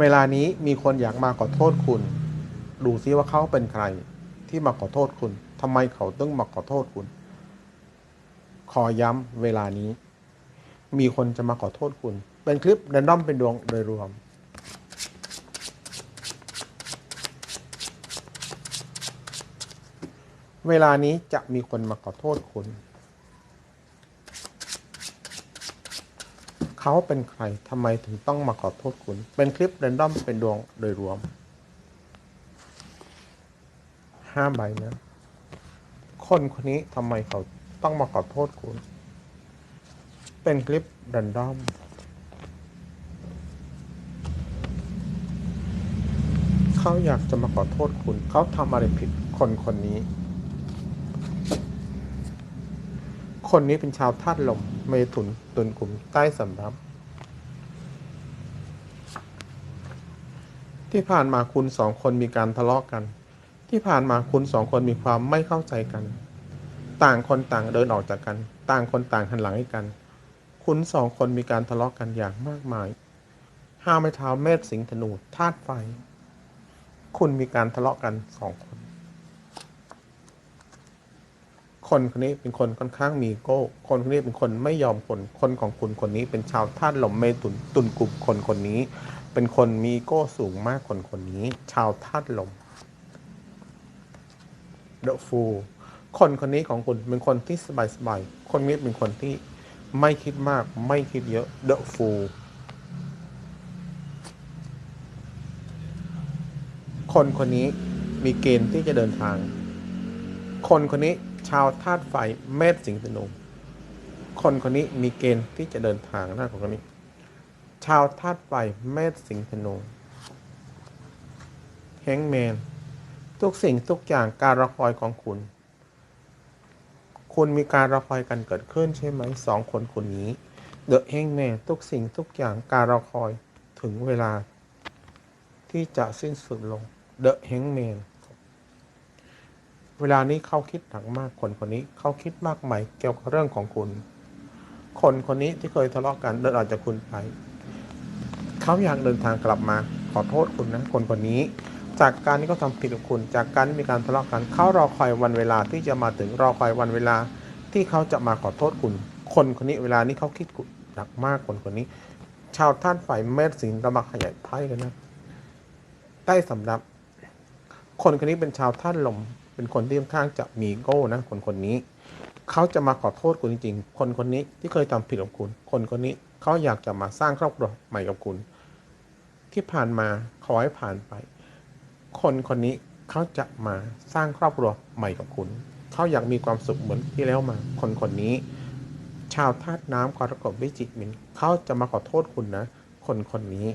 เวลานี้มีคนอยากมาขอโทษคุณ ดูซิว่าเขาเป็นใคร ที่มาขอโทษคุณทำไมเขาต้องมาขอโทษคุณ ขอย้ำเวลานี้ มีคนจะมาขอโทษคุณ เป็นคลิปแรนดอมเป็นดวงโดยรวมเวลานี้จะมีคนมาขอโทษคุณ เขาเป็นใครทำไมถึงต้องมาขอโทษคุณ เป็นคลิปแรนดอมเป็นดวงโดยรวมห้าใบนะคนคนนี้ทำไมเขาต้องมาขอโทษคุณ เป็นคลิปแรนดอมเขาอยากจะมาขอโทษคุณ เขาทำอะไรผิดคนคนนี้ คนนี้เป็นชาวธาตุลมเมถุนตุนกลุ่มใต้สำรับ ที่ผ่านมาคุณสองคนมีการทะเลาะกัน ที่ผ่านมาคุณสองคนมีความไม่เข้าใจกัน ต่างคนต่างเดินออกจากกัน ต่างคนต่างหันหลังให้กัน คุณสองคนมีการทะเลาะกันอย่างมากมายห้าไม้เท้าเมษสิงห์ธนูธาตุไฟ คุณมีการทะเลาะกันสองคน คนคนนี้เป็นคนค่อนข้างมีโก้ คนคนนี้เป็นคนไม่ยอมคน คนของคุณคนนี้เป็นชาวธาตุลมเมตุนตุนกลุ่มคนคนนี้ เป็นคนมีโก้สูงมากคนคนนี้ ชาวธาตุลมเดอะฟูคนคนนี้ของคุณเป็นคนที่สบายสบายๆคนนี้เป็นคนที่ไม่คิดมาก ไม่คิดเยอะเดอะฟูคนคนนี้มีเกณฑ์ที่จะเดินทาง คนคนนี้ ชาวธาตุไฟเมษสิงห์ธนู คนคนนี้มีเกณฑ์ที่จะเดินทางหนะคนคนนี้ ชาวธาตุไฟเมษสิงห์ธนูแฮงแมนทุกสิ่งทุกอย่างการรอคอยของคุณ คุณมีการรอคอยกันเกิดขึ้นใช่ไหมสองคนคนนี้เดอะแฮงแมนทุกสิ่งทุกอย่างการรอคอยถึงเวลา ที่จะสิ้นสุดลงเดอะแฮงแมน เวลานี้เขาคิดหนักมากคนคนนี้เขาคิดมากไหมเกี่ยวกับเรื่องของคุณ คนคนนี้ที่เคยทะเลาะกันเดินออกจากคุณไปเขาอยากเดินทางกลับมาขอโทษคุณนะคนคนนี้ จากการที่เขาทำผิดกับคุณ จากการที่มีการทะเลาะกันเขารอคอยวันเวลาที่จะมาถึงรอคอยวันเวลาที่เขาจะมาขอโทษคุณ คนคนนี้เวลานี้เขาคิดหนักมากคนคนนี้ ชาวท่านฝ่ายเมษสิงห์เรามาขยายไพ่กันนะใต้สำรับ คนคนนี้เป็นชาวท่านลม เป็นคนที่ค่อนข้างจะมีโก้นะคนคนนี้เขาจะมาขอโทษคุณจริงๆ คนคนนี้ที่เคยทำผิดกับคุณ คนคนนี้เขาอยากจะมาสร้างครอบครัวใหม่กับคุณ ที่ผ่านมาขอให้ผ่านไป คนคนนี้เขาจะมาสร้างครอบครัวใหม่กับคุณเขาอยากมีความสุขเหมือนที่แล้วมา คนคนนี้ ชาวธาตุน้ำกรกฎวิจิกมินเขาจะมาขอโทษคุณนะ คนคนนี้